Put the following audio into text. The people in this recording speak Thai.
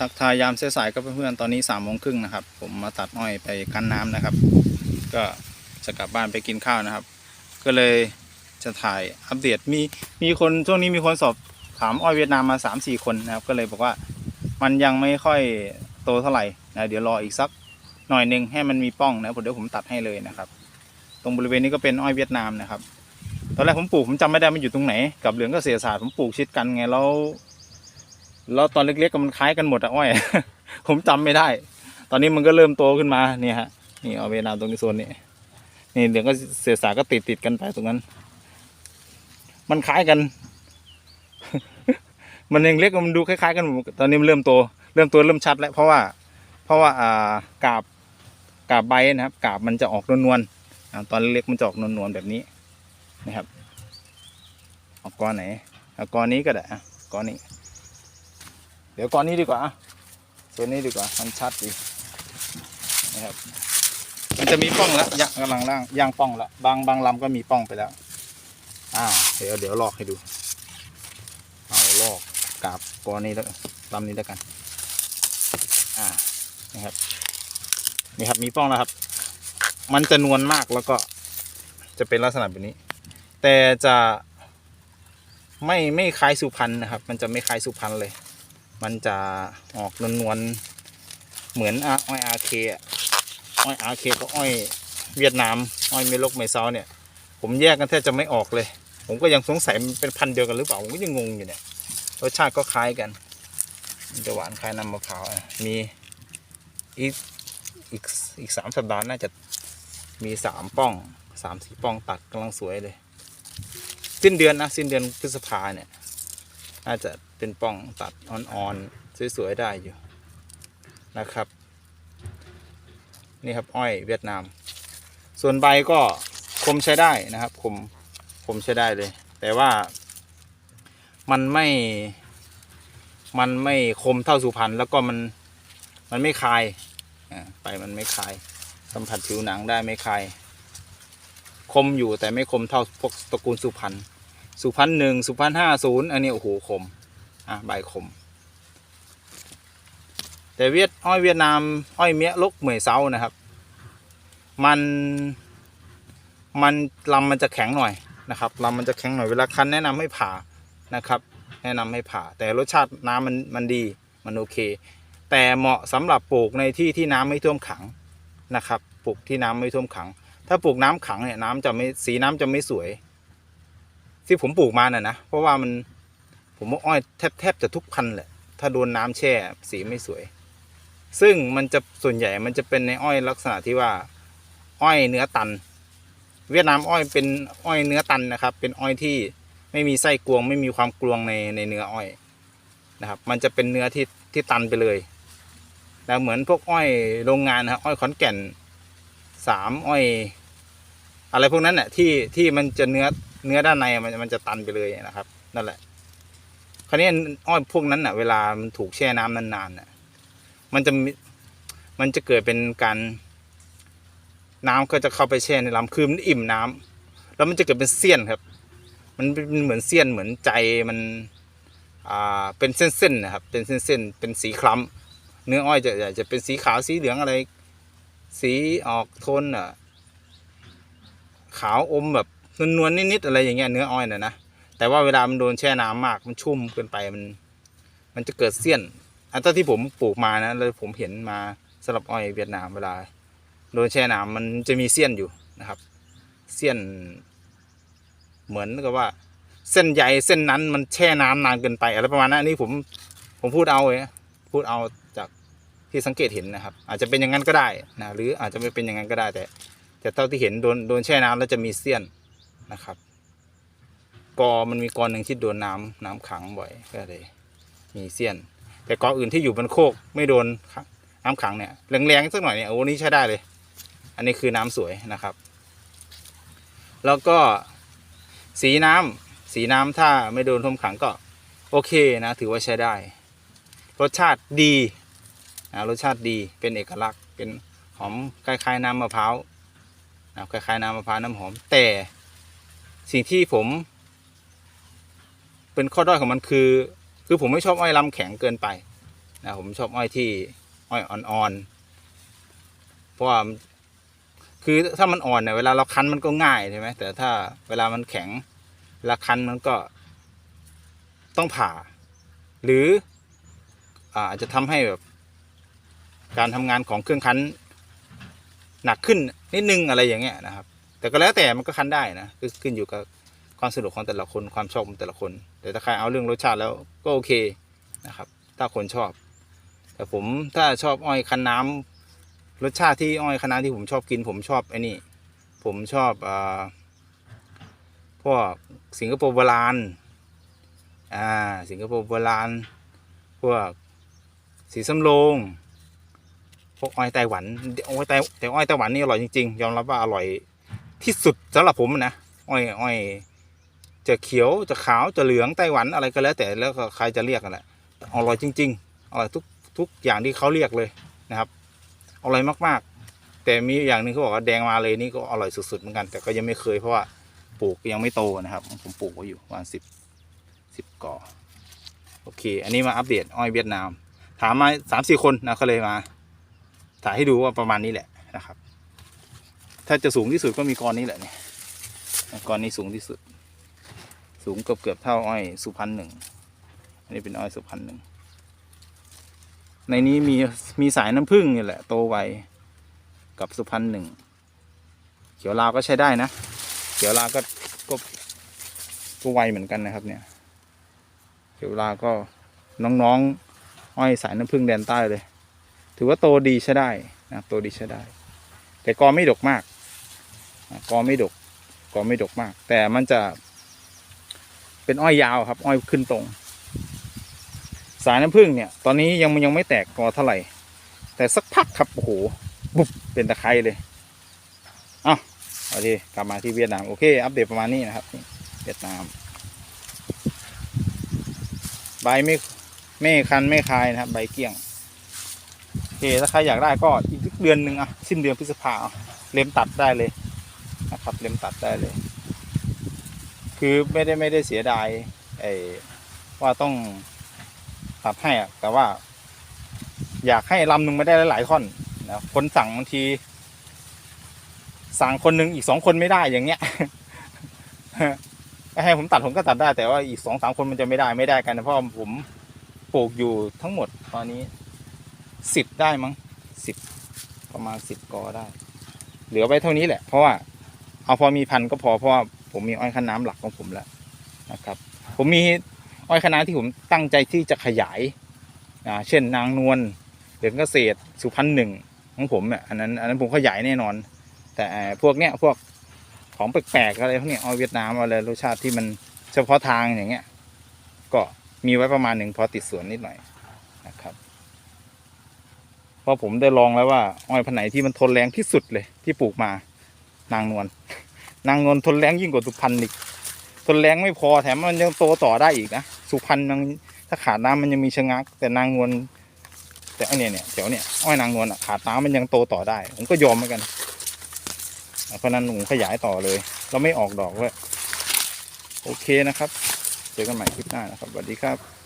ทักทายยามสายๆกับเพื่อนๆตอนนี้สามโมงครึ่งนะครับ ผมมาตัดอ้อยไปกันน้ำนะครับ ก็จะกลับบ้านไปกินข้าวนะครับ ก็เลยจะถ่ายอัปเดตมีมีคนช่วงนี้มีคนสอบถามอ้อยเวียดนามมาสามสี่คนนะครับ ก็เลยบอกว่ามันยังไม่ค่อยโตเท่าไหร่นะเดี๋ยวรออีกสักหน่อยหนึ่งให้มันมีป้องนะผมเดี๋ยวผมตัดให้เลยนะครับ ตรงบริเวณนี้ก็เป็นอ้อยเวียดนามนะครับ ตอนแรกผมปลูกผมจำไม่ได้มันอยู่ตรงไหน กับเหลืองเกษตรศาสตร์ผมปลูกชิดกันไงแล้ว แล้วตอนเล็กๆก็มันคล้ายกันหมดอะอ้อย ผมจำไม่ได้ ตอนนี้มันก็เริ่มโตขึ้นมาเนี่ยฮะนี่เอาเวนาตรงนี้โซนนี้นี่เหลืองก็เศษศาสตร์ก็ติดติดกันไปตรงนั้น มันคล้ายกัน มันยังเล็กมันดูคล้ายๆกันหมดตอนนี้มันเริ่มโต เริ่มโตเริ่มชัดแล้วเพราะว่า เพราะว่าอ่ากาบกาบใบนะครับกาบมันจะออกนวลๆตอนเล็กๆมันจะออกนวลๆแบบนี้นะครับเอาก้อนไหนเอาก้อนนี้ก็ได้อะก้อนนี้ เดี๋ยวก้อนนี้ดีกว่าอะส่วนนี้ดีกว่ามันชัดดีนะครับ มันจะมีป้องแล้วยางกำลังล่างย่างป้องล้วบางบางลำก็มีป้องไปแล้วอ่าเดี๋ยวเดี๋ยวลอกให้ดู เอาลอกกาบก้อนนี้แล้วลำนี้แล้วกัน อ่านี่ครับนี่ครับมีป้องแล้วครับ มันจะนวลมากแล้วก็จะเป็นลักษณะแบบนี้ แต่จะไม่ไม่คล้ายสุพรรณนะครับ มันจะไม่คล้ายสุพรรณเลย มันจะออกนวลนวลๆเหมือนอ้อยอาเคอ้อยอาเคกับอ้อยเวียดนามอ้อยเมลกเมเซาเนี่ย ผมแยกกันแทบจะไม่ออกเลย ผมก็ยังสงสัยมันเป็นพันธุ์เดียวกันหรือเปล่าผมก็ยังงงอยู่เนี่ยรสชาติก็คล้ายกันมันจะหวานคล้ายน้ำมะพร้าวมีอีกอีกอีกสามสัปดาห์น่าจะมีสามป้องสามสี่ป้องตัดกำลังสวยเลย สิ้นเดือนนะสิ้นเดือนพฤษภาเนี่ย น่าจะเป็นป้องตัดอ่อนๆสวยๆได้อยู่นะครับ นี่ครับอ้อยเวียดนาม ส่วนใบก็คมใช้ได้นะครับคมคมใช้ได้เลย แต่ว่ามันไม่ มันไม่คมเท่าสุพรรณแล้วก็มันมันไม่คายไปมันไม่คาย สัมผัสผิวหนังได้ไม่คาย คมอยู่แต่ไม่คมเท่าพวกตระกูลสุพรรณ สุพรรณหนึ่งสุพรรณห้าศูนย์อันนี้โอ้โหคมอะใบคมแต่เวียดอ้อยเวียดนามอ้อยเมียลกเหมยเซานะครับ มันมันลำมันจะแข็งหน่อยนะครับลำมันจะแข็งหน่อยเวลาคั้นแนะนำให้ผ่านะครับ แนะนำให้ผ่า แต่รสชาติน้ำมันมันดีมันโอเค แต่เหมาะสำหรับปลูกในที่ที่น้ำไม่ท่วมขังนะครับปลูกที่น้ำไม่ท่วมขัง ถ้าปลูกน้ำขังเนี่ยน้ำจะไม่สีน้ำจะไม่สวย ที่ผมปลูกมาน่ะนะ เพราะว่ามันผมว่าอ้อยแทบแทบจะทุกพันธุ์แหละ ถ้าโดนน้ำแช่สีไม่สวย ซึ่งมันจะส่วนใหญ่มันจะเป็นในอ้อยลักษณะที่ว่า อ้อยเนื้อตัน เวียดนามอ้อยเป็นอ้อยเนื้อตันนะครับ เป็นอ้อยที่ไม่มีไส้กวง ไม่มีความกลวงในในเนื้ออ้อยนะครับ มันจะเป็นเนื้อที่ที่ตันไปเลยแล้วเหมือนพวกอ้อยโรงงานนะอ้อยขอนแก่นสามอ้อย อะไรพวกนั้นน่ะที่ที่มันจะเนื้อ เนื้อด้านในมันมันจะตันไปเลยนะครับ นั่นแหละ คราวนี้อ้อยพวกนั้นน่ะ เวลามันถูกแช่น้ำนานๆน่ะ มันจะมันจะเกิดเป็นการ น้ำก็จะเข้าไปแช่ในลำคือมันอิ่มน้ำแล้วมันจะเกิดเป็นเสี้ยนครับ มันเป็นเหมือนเสี้ยนเหมือนใจมัน อ่าเป็นเส้นๆนะครับ เป็นเส้นๆเป็นสีคล้ำเนื้ออ้อยจะจะเป็นสีขาวสีเหลืองอะไร สีออกโทนอะขาวอมแบบ นวลๆนิดๆอะไรอย่างเงี้ยเนื้ออ้อยน่ะนะแต่ว่าเวลามันโดนแช่น้ำมากมันชุ่มเกินไปมัน มันจะเกิดเสี้ยนอันที่ผมปลูกมานะแล้วผมเห็นมาสำหรับอ้อยเวียดนามเวลา โดนแช่น้ำมันจะมีเสี้ยนอยู่นะครับ เสี้ยน เหมือนกับว่า เส้นใยเส้นนั้นมันแช่น้ำนานเกินไปอะไรประมาณนั้นอันนี้ผมผมพูดเอาเลยพูดเอาจากที่สังเกตเห็นนะครับ อาจจะเป็นอย่างนั้นก็ได้นะหรืออาจจะไม่เป็นอย่างนั้นก็ได้แต่แต่เท่าที่เห็นโดนโดนแช่น้ำแล้วจะมีเสี้ยน นะครับ กอมันมีกอหนึ่งที่โดนน้ำน้ำขังบ่อยก็เลยมีเสี้ยน แต่กออื่นที่อยู่บนโคกไม่โดนน้ำขังเนี่ยแรงๆสักหน่อยเนี่ยโอ้นี่ใช้ได้เลย อันนี้คือน้ำสวยนะครับ แล้วก็สีน้ำสีน้ำถ้าไม่โดนท่วมขังก็โอเคนะถือว่าใช้ได้ รสชาติดีนะรสชาติดีเป็นเอกลักษณ์เป็นหอมคล้ายๆน้ำมะพร้าวนะคล้ายๆน้ำมะพร้าวน้ำหอมแต่ สิ่งที่ผม เป็นข้อด้อยของมันคือ คือผมไม่ชอบอ้อยลำแข็งเกินไปนะผมชอบอ้อยที่อ้อยอ่อนๆเพราะว่าคือถ้ามันอ่อนเนี่ยเวลาเราคั้นมันก็ง่ายใช่ไหมแต่ถ้าเวลามันแข็งเวลาคั้นมันก็ต้องผ่า หรืออาจจะทำให้แบบการทำงานของเครื่องคั้นหนักขึ้นนิดนึงอะไรอย่างเงี้ยนะครับ แต่ก็แล้วแต่มันก็คั้นได้นะคือขึ้นอยู่กับความสะดวกของแต่ละคนความชอบของแต่ละคน แต่ถ้าใครเอาเรื่องรสชาติแล้วก็โอเคนะครับ ถ้าคนชอบ แต่ผมถ้าชอบอ้อยคั้นน้ำรสชาติที่อ้อยคั้นน้ำที่ผมชอบกิน ผมชอบไอ้นี่ ผมชอบอ่าพวกสิงคโปร์โบราณอ่าสิงคโปร์โบราณพวกสีสำโรงพวกอ้อยไต้หวันอ้อยไต้แต่อ้อยไต้หวันนี่อร่อยจริงๆ ยอมรับว่าอร่อย ที่สุดสำหรับผมนะอ้อยอ้อยจะเขียวจะขาวจะเหลืองไต้หวันอะไรก็แล้วแต่แล้วใครจะเรียกกันแหละอร่อยจริงๆอร่อยทุกทุกอย่างที่เขาเรียกเลยนะครับอร่อยมากๆ แต่มีอย่างหนึงเขาบอกว่าแดงมาเลยนี่ก็อร่อยสุดๆเหมือนกัน แต่ก็ยังไม่เคยเพราะว่าปลูกยังไม่โตนะครับ ผมปลูกไว้อยู่ประมาณสิบสิบก่อโอเค อันนี้มาอัปเดตอ้อยเวียดนาม ถามมาสามสี่คนนะเขาเลยมาถ่ายให้ดูว่าประมาณนี้แหละนะครับ ถ้าจะสูงที่สุดก็มีกรนี้แหละเนี่ยกรนี้สูงที่สุด สูงเกือบเกือบเท่าอ้อยสุพรรณหนึ่งอันนี้เป็นอ้อยสุพรรณหนึ่งในนี้มีมีสายน้ำผึ้งนี่แหละโตไวกับสุพรรณหนึ่งเขียวลาวก็ใช้ได้นะ เขียวลาวก็ก็ก็ไวเหมือนกันนะครับ เนี่ย เขียวลาวก็น้องๆอ้อยสายน้ำผึ้งแดนใต้เลย ถือว่าโตดีใช้ได้นะโตดีใช้ได้ แต่กอไม่ดกมาก กอไม่ดกกอไม่ดกมาก แต่มันจะ เป็นอ้อยยาวครับ อ้อยขึ้นตรง สายน้ำผึ้งเนี่ย ตอนนี้ยังยังไม่แตกกอเท่าไหร่ แต่สักพักครับโอ้โหบุบเป็นตะไคร้เลยอ้าโอเคกลับมาที่เวียดนามโอเค อัปเดตประมาณนี้นะครับเวียดนามใบไม่ไม่คันไม่คายนะครับ ใบเกี้ยงโอเคถ้าใครอยากได้ก็อีกเดือนหนึ่งอะสิ้นเดือนพฤษภาเอาเล็มตัดได้เลย นะครับ เล็มตัดได้เลย คือไม่ได้ไม่ได้เสียดายไอ้ว่าต้องตัดให้อะแต่ว่า อยากให้ลำหนึ่งไม่ได้หลายๆท่อนนะคนสั่งบางที สั่งคนหนึ่งอีกสองคนไม่ได้อย่างเงี้ยให้ผมตัดผมก็ตัดได้แต่ว่าอีกสองสามคนมันจะไม่ได้ไม่ได้กันนะเพราะผมปลูกอยู่ทั้งหมดตอนนี้สิบได้มั้งสิบประมาณสิบกอได้ เหลือไว้เท่านี้แหละ เพราะว่า เอาพอมีพันก็พอเพราะว่าผมมีอ้อยคันน้ำหลักของผมแล้วนะครับ ผมมีอ้อยคันน้ำที่ผมตั้งใจที่จะขยายอ่าเช่นนางนวลเหลืองเกษตรสุพรรณหนึ่งของผมเนี่ยอันนั้นอันนั้นผมขยายแน่นอน แต่พวกเนี้ยพวกของแปลกๆอะไรพวกเนี้ยเอาเวียดนามอะไรรสชาติที่มันเฉพาะทางอย่างเงี้ย ก็มีไว้ประมาณหนึ่งพอติดสวนนิดหน่อยนะครับเพราะผมได้ลองแล้วว่าอ้อยพันไหนที่มันทนแรงที่สุดเลยที่ปลูกมา นางนวลนางนวลทนแรงยิ่งกว่าสุพรรณอีกทนแรงไม่พอแถมมันยังโตต่อได้อีกนะสุพรรณยังถ้าขาดน้ำมันยังมีชะงัก แต่นางนวลแต่อันเนี้ยเนี่ยเดี๋ยวเนี่ยอ้อยนางนวลอะขาดน้ำมันยังโตต่อได้ ผมก็ยอมเหมือนกัน เพราะนั้นผมขยายต่อเลย เราไม่ออกดอกด้ยโอเคนะครับ เจอกันใหม่คลิปหน้านะครับสวัสดีครับ